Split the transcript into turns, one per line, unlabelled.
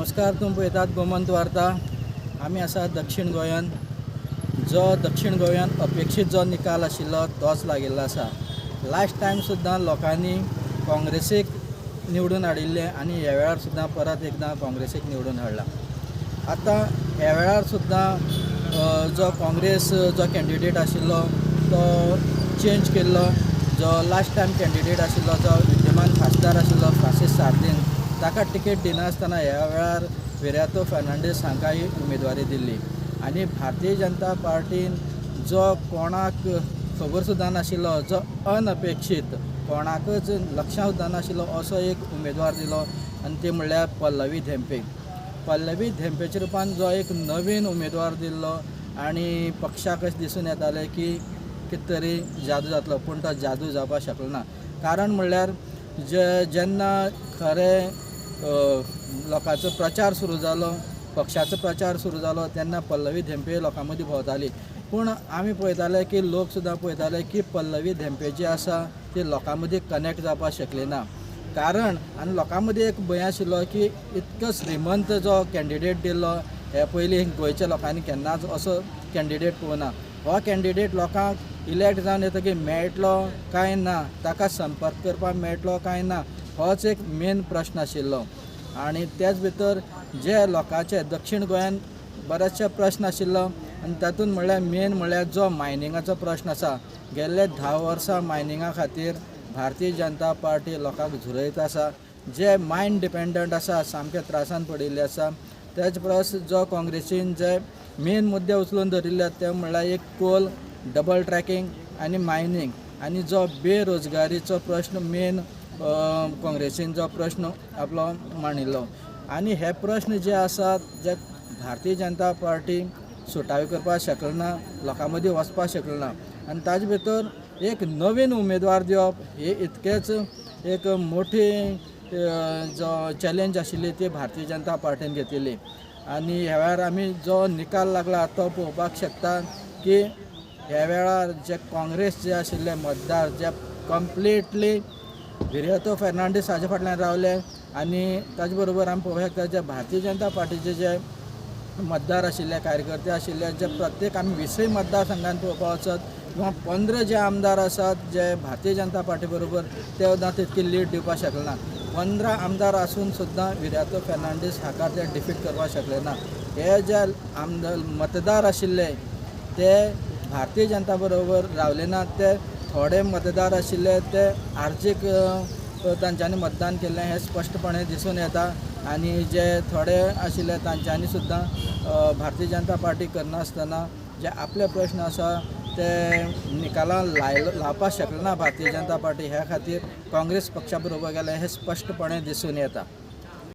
नमस्कार तुम पळयतात गोमंत वार्ता. आमी आसा दक्षिण गोंयान. जो दक्षिण गोंयान अपेक्षीत जो निकाल आशिल्लो तोच लागिल्लो आसा. लास्ट टायम सुद्दां लोकांनी काँग्रेसीक निवडून हाडिल्ले आनी ह्या वेळार सुद्दां परत एकदां काँग्रेसीक निवडून हाडला. आतां ह्या वेळार सुद्दां जो काँग्रेस जो कॅन्डिडेट आशिल्लो तो चेंज केल्लो. जो लास्ट टायम कॅन्डिडेट आशिल्लो जो विद्यमान खासदार आशिल्लो फ्रांसीस सार्दीन ताका टिकेट दिनासतना ह्या वेळार विरातो फेर्नांडीस हांकांय उमेदवारी दिल्ली. आनी भारतीय जनता पार्टीन जो कोणाक खबर सुद्दां नाशिल्लो जो अनअपेक्षीत कोणाकच लक्षां सुद्दां नाशिल्लो असो एक उमेदवार दिलो आनी ती म्हणल्यार पल्लवी धेंपे. पल्लवी धेंपेच्या रुपान जो एक नवीन उमेदवार दिल्लो आनी पक्षाक अशें दिसून येतालें की कितें तरी जादू जातलो पूण तो जादू जावपाक शकलो ना. कारण म्हणल्यार जे जेन्ना खरें लोकांचो प्रचार सुरू जालो पक्षाचो प्रचार सुरू जालो तेन्ना पल्लवी धेंपे लोकां मदीं भोंवताली पूण आमी पळयताले की लोक सुद्दां पळयताले की पल्लवी धेंपे जी आसा ती लोकां मदीं कनेक्ट जावपाक शकली ना. कारण आनी लोकां मदीं एक भंय आशिल्लो की इतको श्रीमंत जो कॅन्डिडेट दिल्लो हे पयलीं गोंयच्या लोकांनी केन्नाच असो कॅन्डिडेट पळोवना हो कॅन्डिडेट लोकांक इलेक्ट जावन येतकीर मेळटलो काय ना? ताका संपर्क करपाक मेळटलो काय ना? होच एक मेन प्रश्न आशिल्लो. आनी त्याच भितर जे लोकांचे दक्षिण गोंयान बरेचशे प्रश्न आशिल्लो. आनी तातूंत म्हणल्यार मेन म्हणल्यार जो मायनिंगाचो प्रश्न आसा गेल्ले धा वर्सां मायनिंगा खातीर भारतीय जनता पार्टी लोकांक झुरयत आसा. जे मायन डिपेंडंट आसा सामके त्रासान पडिल्ले आसा. तेच परस जो काँग्रेसीन जे मेन मुद्दे उचलून धरिल्ले ते म्हणल्यार एक कोल डबल ट्रॅकिंग आनी मायनींग. आनी जो बेरोजगारीचो प्रश्न मेन काँग्रेसीन जो प्रश्न आपलो मांडिल्लो आनी हे प्रश्न जे आसात जे भारतीय जनता पार्टी सुटावे करपाक शकलना लोकां मदीं वचपाक शकलना आनी ताजे भितर एक नवीन उमेदवार दिवप हे इतकेच एक मोठी जो चॅलेंज आशिल्ली ती भारतीय जनता पार्टीन घेतिल्ली. आनी ह्या वेळार आमी जो निकाल लागला तो पळोवपाक शकता की ह्या वेळार जे काँग्रेस जे आशिल्ले मतदार जे कंप्लिटली विर्यातो फेर्नांडीस हाजे फाटल्यान रावले. आनी ताजे बरोबर आमी पळोवंक शकता जे भारतीय जनता पार्टीचे जे मतदार आशिल्ले कार्यकर्ते आशिल्ले जे प्रत्येक आमी विसय मतदारसंघान पळोवपाक वचत किंवा पंदरा जे आमदार आसात जे भारतीय जनता पार्टी बरोबर ते सुद्दां तितकी लीड दिवपाक शकलेना पंदरा आमदार आसून सुद्दां विर्यातो फेर्नांडीस हाका ते डिफीट करपाक शकले ना. हे जे आमदार मतदार आशिल्ले ते भारतीय जनता बरोबर रावले ना ते थोडे मतदार आशिल्ले ते आर्जीक तांच्यांनी मतदान केल्लें हें स्पश्टपणे दिसून येता. आनी जे थोडे आशिल्ले तांच्यांनी सुद्दां भारतीय जनता पार्टी करनासतना जे आपले प्रश्न आसा ते निकालां लाय लावपाक शकले ना भारतीय जनता पार्टी ह्या खातीर काँग्रेस पक्षा बरोबर गेले हें स्पश्टपणे दिसून येता.